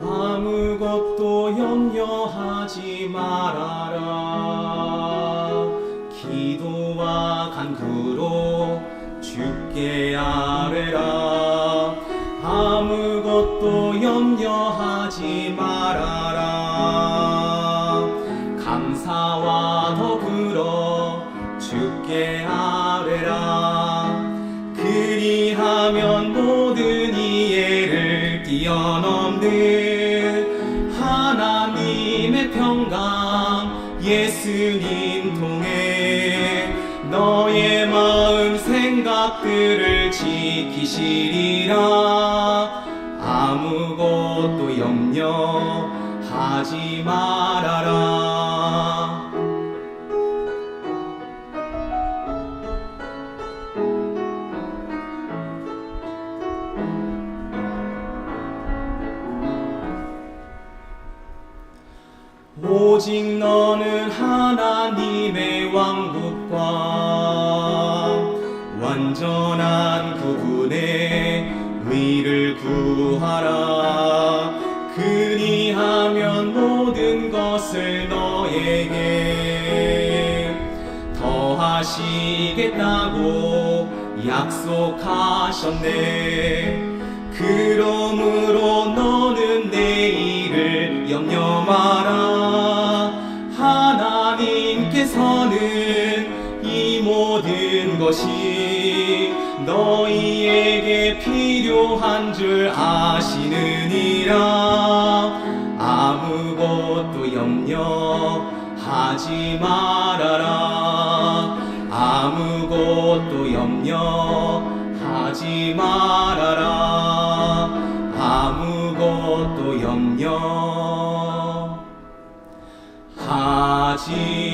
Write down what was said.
아무것도 염려하지 말아라. 기도와 간구로 죽게 아뢰라. 아무것도 염려하지 말아라. 감사와 더불어 죽게 아뢰라. 그리하면 모든 이 해를 뛰어넘는 하나님의 평강 예수님 통해 너의 마음 생각들을 지키시리라. 아무것도 염려하지 말아라 오직 너는 하나님의 왕국과 완전한 구분의 의를 구하라. 그리하면 모든 것을 너에게 더하시겠다고 약속하셨네. 그러므로 너는 내일을 염려 마 위해서는 이 모든 것이 너희에게 필요한 줄 아시느니라. 아무것도 염려하지 말아라. 아무것도 염려하지 말아라. 아무것도 염려 하지